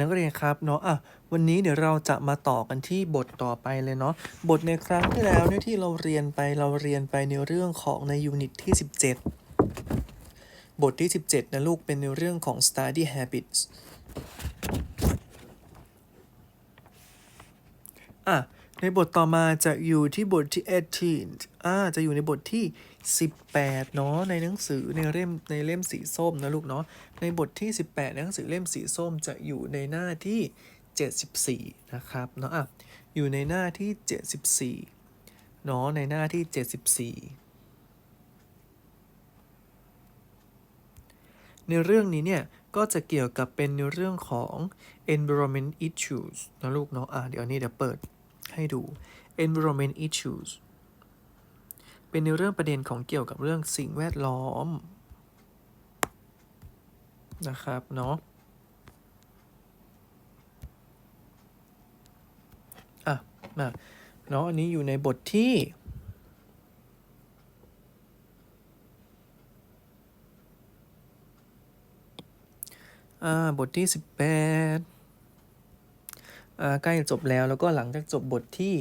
นักเรียนครับเนาะอะวันนี้เดี๋ยวเราจะมาต่อกันที่บทต่อไปเลยเนาะบทในครั้งที่แล้วเนี่ยที่เราเรียนไปเราเรียนไปในเรื่องของในยูนิตที่ 17 บทที่ 17 นะลูกเป็นในเรื่องของ study habits อะในบทต่อมาจะอยู่ที่บทที่ 18อ่าจะอยู่ในบทที่ 18 เนาะในหนังสือในเล่มในเล่มสีส้มนะลูกเนาะในบทที่ 18 ในหนังสือเล่มสีส้มจะอยู่ในหน้าที่ 74 นะครับเนาะอะอยู่ในหน้าที่ 74 เนาะในหน้าที่ 74 ในเรื่องนี้เนี่ยก็จะเกี่ยวกับเป็นในเรื่องของ environment issues นะลูกเนาะอะเดี๋ยวนี้เดี๋ยวเปิดให้ดู environment issues เป็นในเรื่องประเด็นของเกี่ยวกับเรื่องสิ่งแวดล้อมนะครับเนาะอะมาเนาะอันนี้อยู่ในบทที่อาบทที่ 18อ่าใกล้จบแล้วแล้วก็หลังจากจบบทที่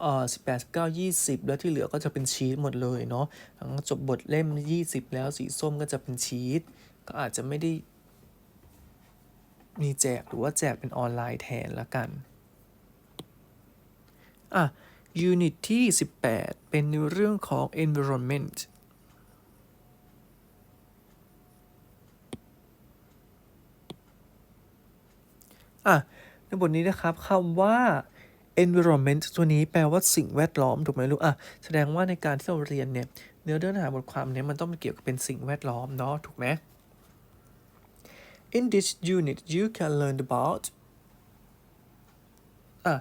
เอ่อ18 19 20แล้วที่เหลือก็จะเป็นชีตหมดเลยเนาะหลังจบบทเล่ม20แล้วสีส้มก็จะเป็นชีตก็อาจจะไม่ได้ มีแจกหรือว่าแจกเป็นออนไลน์แทนละกัน อะยูนิตที่ 18 เป็นในเรื่องของ environment อะในบทนี้นะครับคำว่า environment ตัวนี้แปลว่าสิ่งแวดล้อมถูกไหมลูกอะแสดงว่าในการที่เราเรียนเนี่ยเนื้อเรื่องหาบทความเนี้ยมันต้องเกี่ยวกับเป็นสิ่งแวดล้อมเนาะถูกไหม In this unit you can learn about อะ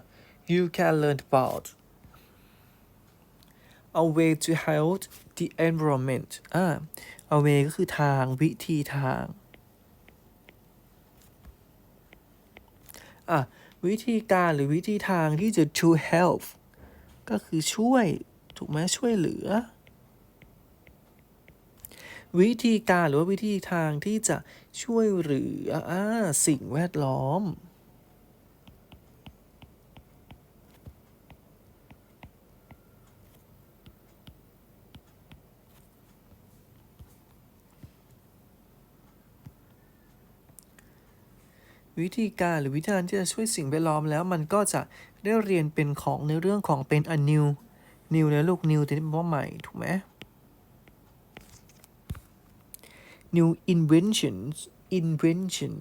you can learn about a way to help the environment อ่า a way ก็คือทางวิธีทาง อะ วิธีการหรือวิธีทางที่จะ to help ก็คือช่วย ถูกไหมช่วยเหลือ วิธีการหรือว่าวิธีทางที่จะช่วยเหลืออสิ่งแวดล้อม วิธีการหรือวิธีการที่จะช่วยสิ่งแวดล้อมแล้วมันก็จะได้เรียนเป็นของในเรื่องของเป็น a new new นะลูก new ที่แปลว่าใหม่ ถูกไหม new inventions invention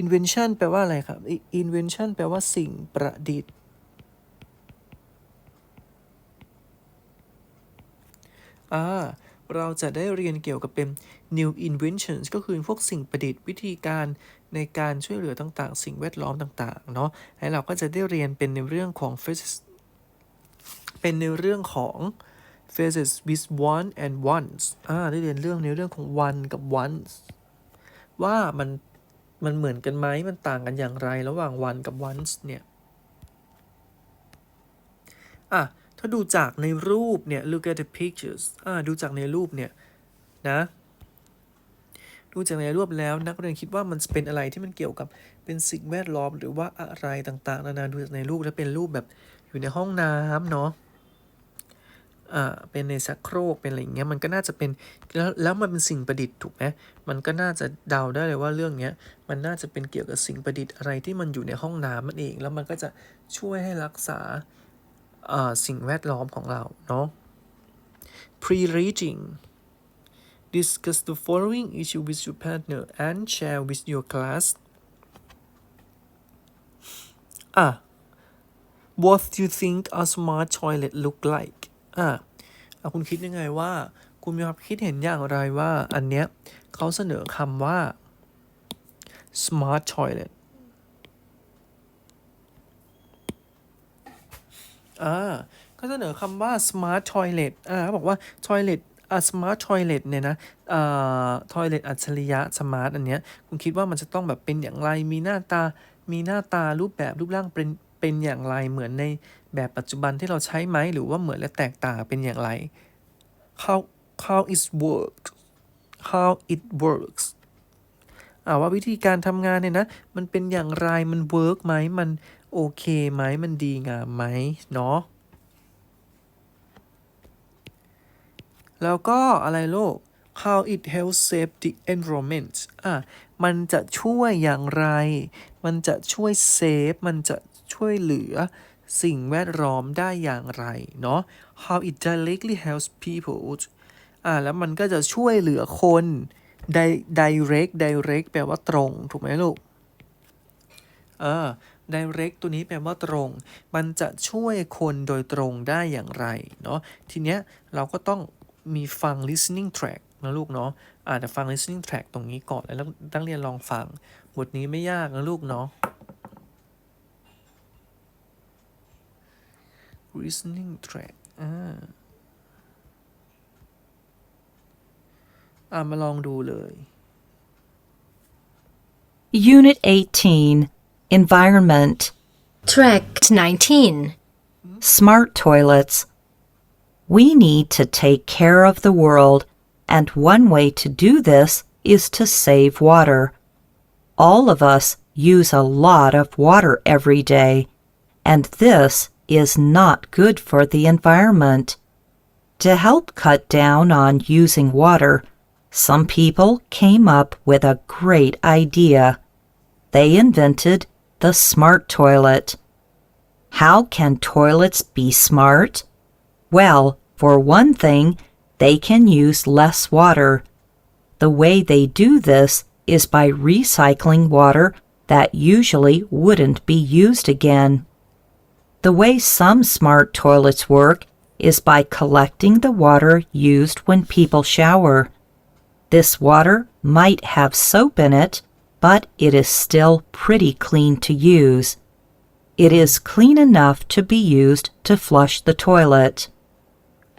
invention แปลว่าอะไรครับ invention แปลว่าสิ่งประดิษฐ์ อ่า เราจะได้เรียนเกี่ยวกับเป็น new inventions ก็คือพวกสิ่งประดิษฐ์วิธีการในการช่วยเหลือต่างๆ สิ่งแวดล้อมต่างๆเนาะและเราก็จะได้เรียนเป็นในเรื่องของ phases เป็นในเรื่องของ phases with one and ones อ่าได้เรียนเรื่องในเรื่องของ one กับ ones ว่ามันมันเหมือนกันไหมมันต่างกันอย่างไรระหว่าง one กับ ones เนี่ย อะ ถ้าดูจากในรูปเนี่ย look at the pictures อ่าดูจากในรูปเนี่ยนะ ดูจากในรูปแล้วนักเรียนคิดว่ามันเป็นอะไรที่มันเกี่ยวกับเป็นสิ่งแวดล้อมหรือว่าอะไรต่างๆ นานาดูจากในรูปแล้วเป็นรูปแบบอยู่ในห้องน้ำเนาะอ่าเป็นในชักโครกเป็นอะไรอย่างเงี้ยมันก็น่าจะเป็นแล้วแล้วมันเป็นสิ่งประดิษฐ์ถูกไหมมันก็น่าจะเดาได้เลยว่าเรื่องเนี้ยมันน่าจะเป็นเกี่ยวกับสิ่งประดิษฐ์อะไรที่มันอยู่ในห้องน้ำมันเอง แล้วมันก็จะช่วยให้รักษา สิ่งแวดล้อมของเราเนาะ pre-reading discuss the following issue with your partner and share with your class อะ what do you think a smart toilet look like อะอะคุณคิดยังไงว่า คุณมีความคิดเห็นอย่างไรว่า อันเนี้ยเขาเสนอคำว่า smart toilet อ่าเขาเสนอคำว่า smart toilet อ่าเขาบอกว่า toilet อ่า smart toilet เนี่ยนะอ่า toilet อัจฉริยะ smart อันเนี้ยคุณคิดว่ามันจะต้องแบบเป็นอย่างไร มีหน้าตา มีหน้าตารูปแบบรูปร่างเป็นเป็นอย่างไร เหมือนในแบบปัจจุบันที่เราใช้ไหม หรือว่าเหมือนและแตกต่างเป็นอย่างไร how how it works how it works อ่าว่าวิธีการทำงานเนี่ยนะ มันเป็นอย่างไร มันเวิร์กไหมมัน โอเคไหมมันดีงามไหมเนาะแล้วก็อะไรโลก how it helps save the environment อะ มันจะช่วยอย่างไร มันจะช่วยเซฟ มันจะช่วยเหลือสิ่งแวดล้อมได้อย่างไร เนาะ how it directly helps people อ่า แล้วมันก็จะช่วยเหลือคน direct direct แปลว่าตรง ถูกไหมลูก เออ direct ตัวนี้แปลว่าตรง มันจะช่วยคนโดยตรงได้อย่างไรเนาะทีเนี้ยเราก็ต้องมีฟัง listening track นะลูกเนาะอาแต่ฟัง listening track ตรงนี้ก่อนแล้วตั้งเรียนลองฟัง บทนี้ไม่ยากนะลูกเนาะ listening track อ่าอ่ามาลองดูเลย Unit 18 Environment Track 19. Smart Toilets. We need to take care of the world, and one way to do this is to save water. All of us use a lot of water every day, and this is not good for the environment. To help cut down on using water, some people came up with a great idea. They invented the smart toilet. How can toilets be smart? Well, for one thing, they can use less water. The way they do this is by recycling water that usually wouldn't be used again. The way some smart toilets work is by collecting the water used when people shower. This water might have soap in it, but it is still pretty clean to use. It is clean enough to be used to flush the toilet.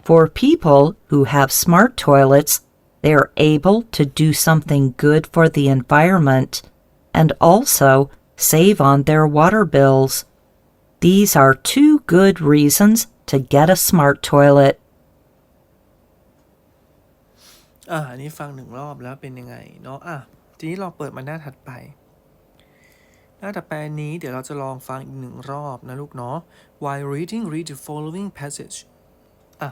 For people who have smart toilets, they are able to do something good for the environment and also save on their water bills. These are two good reasons to get a smart toilet. อ่าอันนี้ฟังหนึ่งรอบแล้วเป็นยังไงเนาะอ่ะ ทีนี้เราเปิดมาหน้าถัดไป หน้าถัดไปอันนี้เดี๋ยวเราจะลองฟังอีกหนึ่งรอบนะลูกเนาะ while reading read the following passage อะ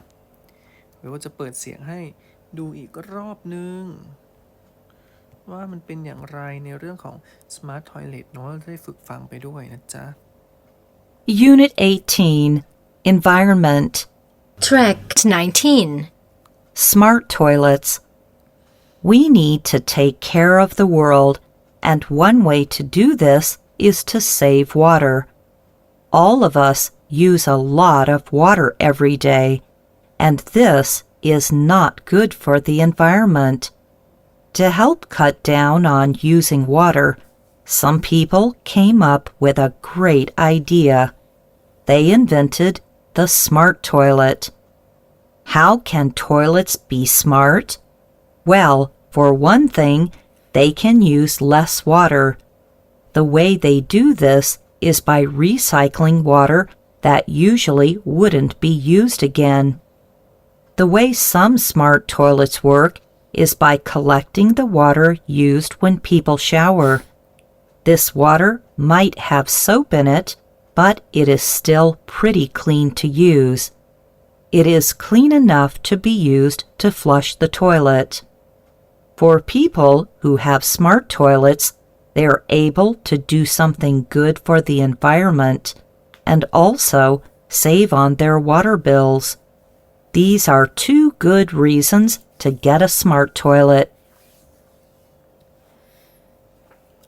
เดี๋ยวว่าจะเปิดเสียงให้ดูอีกรอบนึง ว่ามันเป็นอย่างไรในเรื่องของ smart toilet เนาะเราจะได้ฝึกฟังไปด้วยนะจ๊ะ Unit 18 Environment Track 19. Smart Toilets. We need to take care of the world, and one way to do this is to save water. All of us use a lot of water every day, and this is not good for the environment. To help cut down on using water, some people came up with a great idea. They invented the smart toilet. How can toilets be smart? Well, for one thing, they can use less water. The way they do this is by recycling water that usually wouldn't be used again. The way some smart toilets work is by collecting the water used when people shower. This water might have soap in it, but it is still pretty clean to use. It is clean enough to be used to flush the toilet. For people who have smart toilets, they are able to do something good for the environment and also save on their water bills. These are two good reasons to get a smart toilet.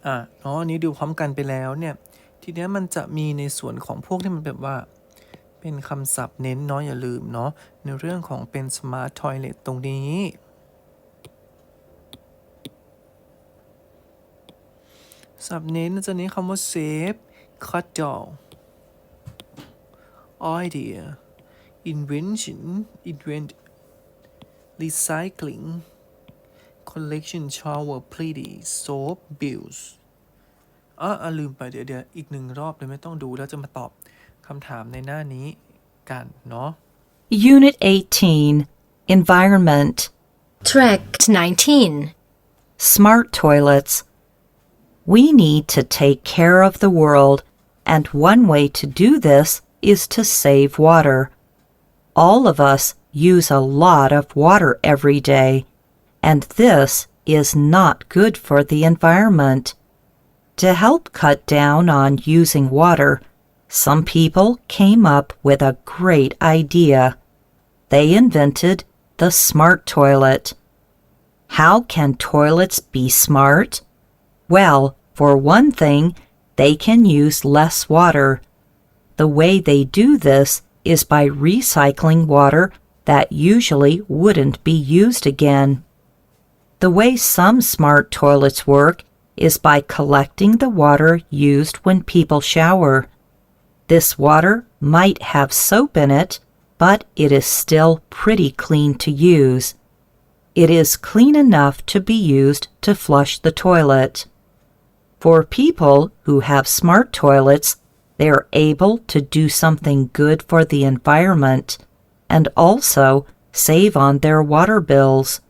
อ่ะเนาะอันนี้ดูพร้อมกันไปแล้วเนี่ย ทีเนี้ยมันจะมีในส่วนของพวกที่มันแบบว่า เป็นคำศัพท์เน้นเนาะอย่าลืมเนาะในเรื่องของเป็น smart toilet ตรงนี้ ศัพท์เน้นจะเน้นคำว่า save cut down idea invention invent recycling collection shower pretty soap bills อะอะลืมไปเดี๋ยวเดี๋ยวอีกหนึ่งรอบเลยไม่ต้องดูแล้วจะมาตอบคำถามในหน้านี้กันเนาะ Unit 18 Environment Track 19. Smart Toilets. We need to take care of the world, and one way to do this is to save water. All of us use a lot of water every day, and this is not good for the environment. To help cut down on using water, some people came up with a great idea. They invented the smart toilet. How can toilets be smart? Well, for one thing, they can use less water. The way they do this is by recycling water that usually wouldn't be used again. The way some smart toilets work is by collecting the water used when people shower. This water might have soap in it, but it is still pretty clean to use. It is clean enough to be used to flush the toilet. For people who have smart toilets, they are able to do something good for the environment and also save on their water bills.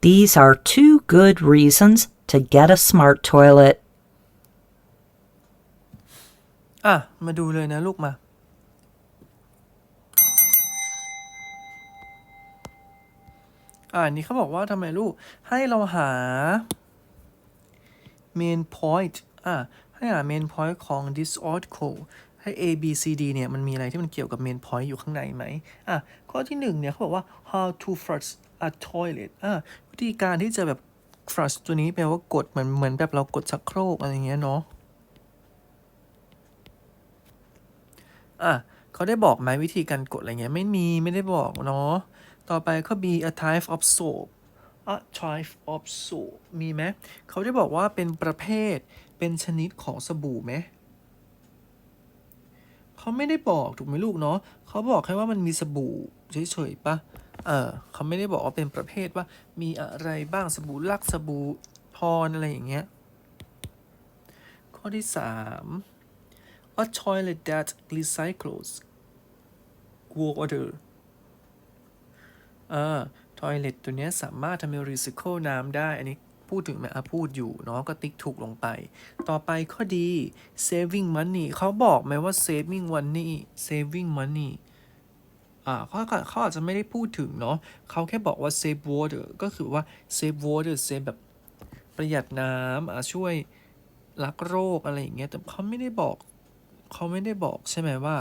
These are two good reasons to get a smart toilet. อ่ะ มาดูเลยนะลูกมา อ่านี่เขาบอกว่าทำไมลูก ให้เราหา main point อะให้หา main point ของ this article ให้ A B C D เนี่ย มันมีอะไรที่มันเกี่ยวกับ main point อยู่ข้างในไหมอะข้อที่หนึ่งเนี่ยเขาบอกว่า how to flush a toilet อะวิธีการที่จะแบบ flush ตัวนี้แปลว่ากดเหมือนเหมือนแบบเรากดชักโครกอะไรเงี้ยเนาะอะเขาได้บอกไหมวิธีการกดอะไรเงี้ยไม่มีไม่ได้บอกเนาะต่อไปข้อ B a type of soap a type of soap มีไหมเขาได้บอกว่าเป็นประเภท เป็นชนิดของสบู่ไหมเขาไม่ได้บอกถูกไหมลูกเนาะเขาบอกแค่ว่ามันมีสบู่เฉยๆปะเออเขาไม่ได้บอกว่าเป็นประเภทว่ามีอะไรบ้างสบู่ลักสบู่พรอะไรอย่างเงี้ย ข้อที่สาม a toilet that recycles water อ่า toilet ตัวนี้สามารถทำให้ recycle น้ำได้ อันนี้พูดถึงไหมอะพูดอยู่เนาะก็ติ๊กถูกลงไป ต่อไปข้อดี saving money เขาบอกไหมว่า saving money saving money อ่าเขาเขาอาจจะไม่ได้พูดถึงเนาะเขาแค่บอกว่า save water ก็คือว่า save water save แบบประหยัดน้ำอะช่วยรักโรคอะไรอย่างเงี้ยแต่เขาไม่ได้บอกเขาไม่ได้บอกใช่ไหมว่า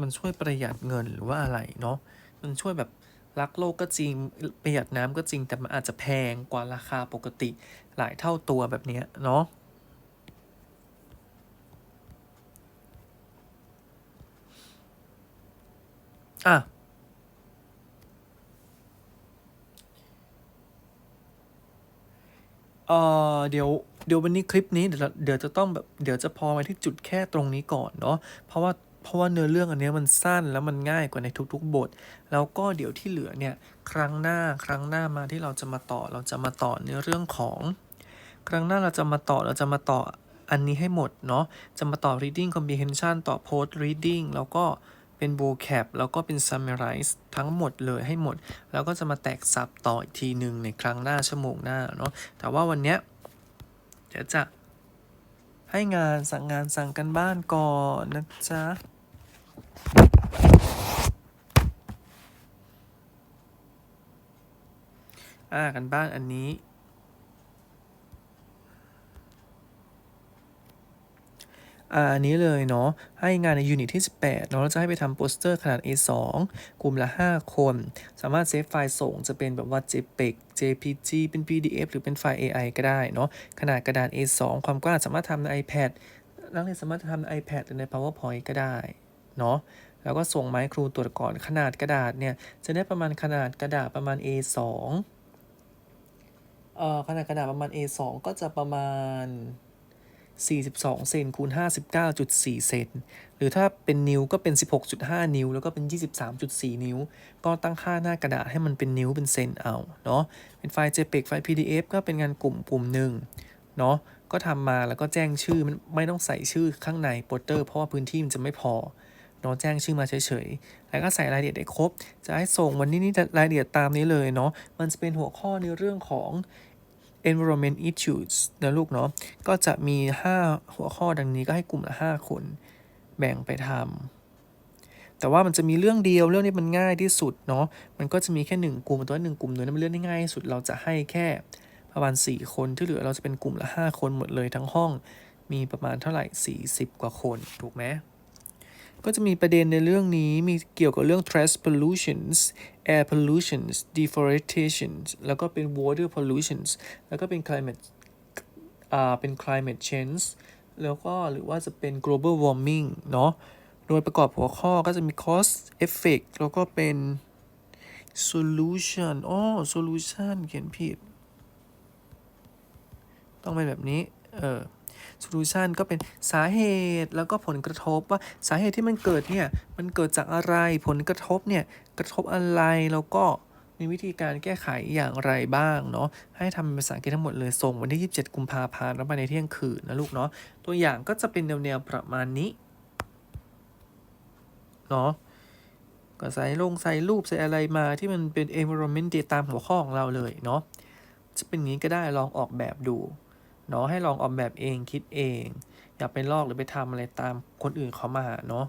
มันช่วยประหยัดเงินหรือว่าอะไรเนาะมันช่วยแบบ รักโลกก็จริงประหยัดน้ำก็จริงแต่มันอาจจะแพงกว่าราคาปกติหลายเท่าตัวแบบนี้เนาะอะเอ่อเดี๋ยวเดี๋ยววันนี้คลิปนี้เดี๋ยวเดี๋ยวจะต้องแบบเดี๋ยวจะพอไปที่จุดแค่ตรงนี้ก่อนเนาะเพราะว่า เพราะว่าเนื้อเรื่องอันนี้มันสั้นแล้วมันง่ายกว่าในทุกๆ บท แล้วก็เดี๋ยวที่เหลือเนี่ยครั้งหน้าครั้งหน้ามาที่เราจะมาต่อเราจะมาต่อเนื้อเรื่องของ ครั้งหน้าเราจะมาต่อเราจะมาต่ออันนี้ให้หมดเนาะจะมาต่อ reading comprehension ต่อ post reading แล้วก็เป็น vocab แล้วก็เป็น summarize ทั้งหมดเลยให้หมด แล้วก็จะมาแตกสับต่ออีกทีหนึ่งในครั้งหน้าชั่วโมงหน้าเนาะแต่ว่าวันเนี้ยเดี๋ยวจะให้งานสั่งงานสั่งกันบ้านก่อนนะจ๊ะ อ่ากันบ้านอันนี้ อ่าอันนี้เลยเนาะ ให้งานในยูนิตที่ 18 เนาะเราจะให้ไปทำโปสเตอร์ขนาด A2 กลุ่มละ 5 คน สามารถเซฟไฟล์ส่งจะเป็นแบบว่า JPEG JPG เป็น PDF หรือเป็นไฟล์ AI ก็ได้เนาะ ขนาดกระดาน A2 ความกว้างสามารถทำใน iPad นักเรียนสามารถทำใน iPad หรือใน PowerPoint ก็ได้ เนาะแล้วก็ส่งมาให้ครูตรวจก่อนขนาดกระดาษเนี่ยจะได้ประมาณขนาดกระดาษประมาณ A2 เอ่อขนาดกระดาษประมาณ A2 ก็จะประมาณ 42 เซนคูณ 59.4 เซนหรือถ้าเป็นนิ้วก็เป็น 16.5 นิ้ว แล้วก็เป็น 23.4 นิ้ว ก็ตั้งค่าหน้ากระดาษให้มันเป็นนิ้วเป็นเซนเอาเนาะเป็นไฟล์ JPEG ไฟล์ PDF ก็เป็นงานกลุ่มกลุ่มหนึ่งเนาะก็ทำมาแล้วก็แจ้งชื่อมันไม่ต้องใส่ชื่อข้างในโปสเตอร์ เพราะว่าพื้นที่มันจะไม่พอ เนาะแจ้งชื่อมาเฉยๆ แล้วก็ใส่รายละเอียดได้ครบ จะให้ส่งวันนี้นี่รายละเอียดตามนี้เลยเนาะ มันจะเป็นหัวข้อในเรื่องของ environment issues นะลูกเนาะ ก็จะมี 5 หัวข้อดังนี้ก็ให้กลุ่มละ 5 คนแบ่งไปทำ แต่ว่ามันจะมีเรื่องเดียวเรื่องนี้มันง่ายที่สุดเนาะ มันก็จะมีแค่หนึ่งกลุ่มตัวหนึ่งกลุ่มเนื้อนั้นเป็นเรื่องที่ง่ายที่สุด เราจะให้แค่ประมาณ 4 คนที่เหลือเราจะเป็นกลุ่มละ 5 คนหมดเลยทั้งห้อง มีประมาณเท่าไหร่ 40 กว่าคน ถูกไหม ก็จะมีประเด็นในเรื่องนี้มีเกี่ยวกับเรื่อง trash pollutions air pollutions deforestations แล้วก็เป็น water pollutions แล้วก็เป็น climate อ่าเป็น climate change แล้วก็หรือว่าจะเป็น global warming เนาะโดยประกอบหัวข้อก็จะมี cause effect แล้วก็เป็น solution อ๋อ solution เขียนผิด ต้องเป็นแบบนี้ เออ solution ก็เป็นสาเหตุแล้วก็ผลกระทบว่าสาเหตุที่มันเกิดเนี่ยมันเกิดจากอะไรผลกระทบเนี่ยกระทบอะไรแล้วก็มีวิธีการแก้ไขอย่างไรบ้างเนาะให้ทำเป็นภาษาอังกฤษทั้งหมดเลยส่งวันที่ 27 กุมภาพันธ์แล้วไปในเที่ยงคืนนะลูกเนาะตัวอย่างก็จะเป็นแนวๆประมาณนี้เนาะก็ใส่ลงใส่รูปใส่อะไรมาที่มันเป็น environment data ตามหัวข้อของเราเลยเนาะจะเป็นอย่างนี้ก็ได้ลองออกแบบดู เนาะให้ลองออกแบบเองคิดเอง อย่าไปลอกหรือไปทำอะไรตามคนอื่นเขามาเนาะ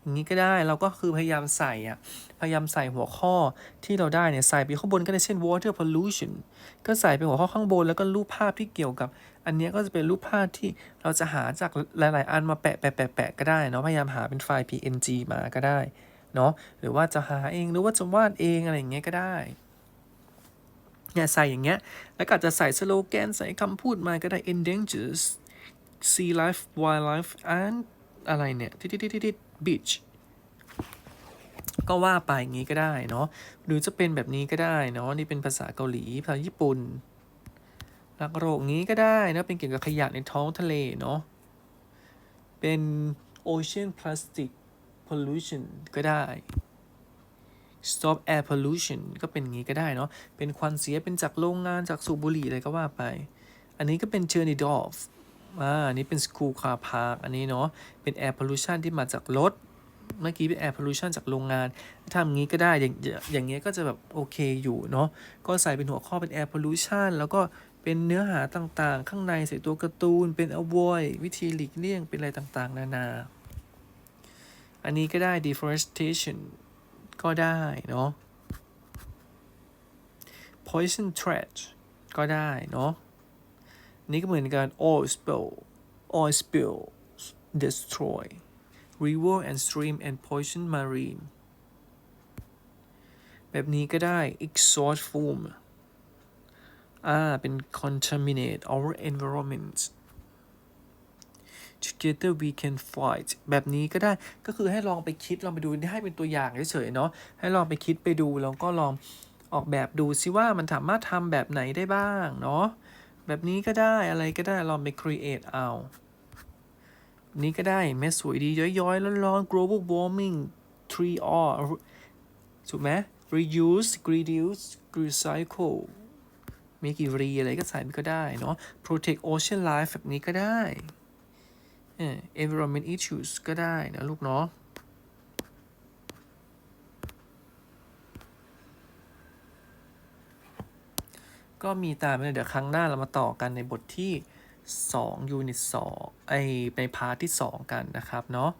อย่างนี้ก็ได้เราก็คือพยายามใส่อะพยายามใส่หัวข้อที่เราได้เนี่ยใส่ไปข้างบนก็ได้เช่น water pollution ก็ใส่เป็นหัวข้อข้างบนแล้วก็รูปภาพที่เกี่ยวกับ อันเนี้ยก็จะเป็นรูปภาพที่เราจะหาจากหลาย ๆ อันมาแปะแปะแปะแปะก็ได้เนาะพยายามหาเป็นไฟล์ png มาก็ได้เนาะหรือว่าจะหาเองหรือว่าจะวาดเองอะไรอย่างเงี้ยก็ได้ เนี่ยใส่อย่างเงี้ย แล้วก็อาจจะใส่สโลแกนใส่คำพูดมาก็ได้ endangers sea life wildlife and อะไรเนี่ยทิทิทิทิทิ beach ก็ว่าไปอย่างงี้ก็ได้เนาะ หรือจะเป็นแบบนี้ก็ได้เนาะ นี่เป็นภาษาเกาหลี ภาษาญี่ปุ่น รักโรคงี้ก็ได้นะ เป็นเกี่ยวกับขยะในท้องทะเลเนาะ เป็น ocean plastic pollution ก็ได้ stop air pollution ก็เป็นงี้ก็ได้เนาะ เป็นควันเสีย เป็นจากโรงงาน จากสูบบุหรี่อะไรก็ว่าไป อันนี้ก็เป็น journey off อ่าอันนี้เป็น school car park อันนี้เนาะ เป็น air pollution ที่มาจากรถ เมื่อกี้เป็น air pollution จากโรงงาน ทำงี้ก็ได้ อย่างอย่างเงี้ยก็จะแบบโอเคอยู่เนาะ ก็ใส่เป็นหัวข้อเป็น air pollution แล้วก็เป็นเนื้อหาต่างๆ ข้างในใส่ตัวการ์ตูน เป็น avoid วิธีหลีกเลี่ยง เป็นอะไรต่างๆ นานา อันนี้ก็ได้ deforestation ก็ได้เนาะ poison trash ก็ได้เนาะ นี่ก็เหมือนกัน oil spill oil spill destroy river and stream and poison marine แบบนี้ก็ได้ exhaust fume อ่า เป็น contaminate our environment together we can fight แบบนี้ก็ได้ก็คือให้ลองไปคิดลองไปดูให้เป็นตัวอย่างเฉยๆเนาะให้ลองไปคิดไปดูแล้วก็ลองออกแบบดูซิว่ามันสามารถทำแบบไหนได้บ้างเนาะแบบนี้ก็ได้อะไรก็ได้ลองไป create เอานี้ก็ได้แม่สวยดีย้อยๆร้อนๆ global warming 3R ถูกไหม reuse reduce recycle มีกี่รีอะไรก็ใส่ไปก็ได้เนาะ protect ocean life แบบนี้ก็ได้ environment issues ก็ได้นะลูกเนาะก็มีตามไปเลยเดี๋ยวครั้งหน้าเรามาต่อกันในบทที่2ยูนิต2ไอในพาร์ทที่ 2 กันนะครับเนาะ